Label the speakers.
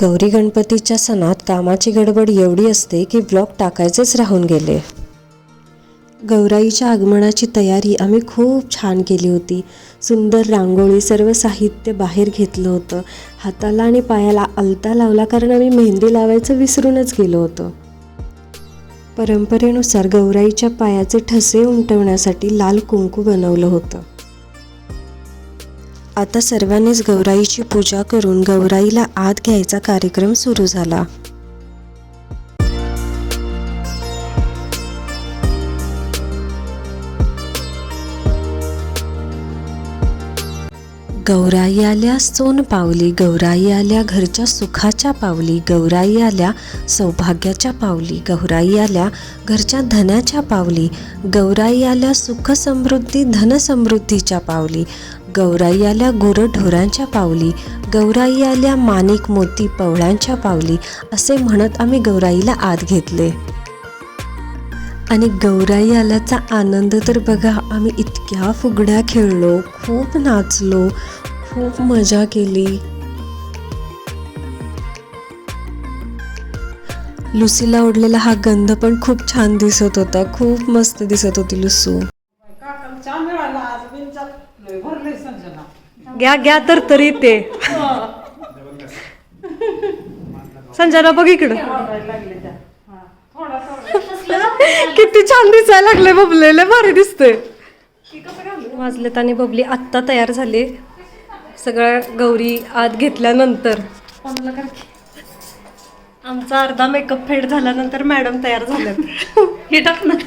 Speaker 1: गौरी गणपतीच्या सणात कामाची गडबड एवढी असते की ब्लॉग टाकायचेच राहून गेले. गौराईच्या आगमनाची तयारी आम्ही खूप छान केली होती. सुंदर रांगोळी सर्व साहित्य बाहेर घेतलं होतं. हाताला आणि पायाला अलता लावला कारण आम्ही मेहंदी लावायचं विसरूनच गेलो होतो. परंपरेनुसार गौराईच्या पायाचे ठसे उमटवण्यासाठी लाल कुंकू बनवलं होतं. आता सर्वांनीच गौराईची पूजा करून गौराईला आत घ्यायचा कार्यक्रम सुरू झाला. गौराई आल्या सोन पावली. गौराई आल्या घरच्या सुखाच्या पावली. गौराई आल्या सौभाग्याच्या पावली. गौराई आल्या घरच्या धनाच्या पावली. गौराई आल्या सुख समृद्धी धनसमृद्धीच्या पावली. गौराई आल्या गुरढोरांच्या पावली गौराई आल्या माणिक मोती पवळ्यांच्या पावली असे म्हणत आम्ही गौराईला आत घेतले. आणि गौराई आल्याचा आनंद तर बघा आम्ही इतक्या फुगड्या खेळलो खूप नाचलो खूप मजा केली. लुसीला ओढलेला हा गंध पण खूप छान दिसत होता खूप मस्त दिसत होती लुसू. घ्या घ्या तर तरी ते. संजना बघ इकडं.
Speaker 2: हा
Speaker 1: किती छान दिसायला लागले बबलेले भारी दिसते वाजलेत आणि बबली आत्ता तयार झाले. सगळ्या गौरी आत घेतल्यानंतर. आमचा अर्धा मेकअप फेड झाल्यानंतर मॅडम तयार झाल्यात. हे टाकणार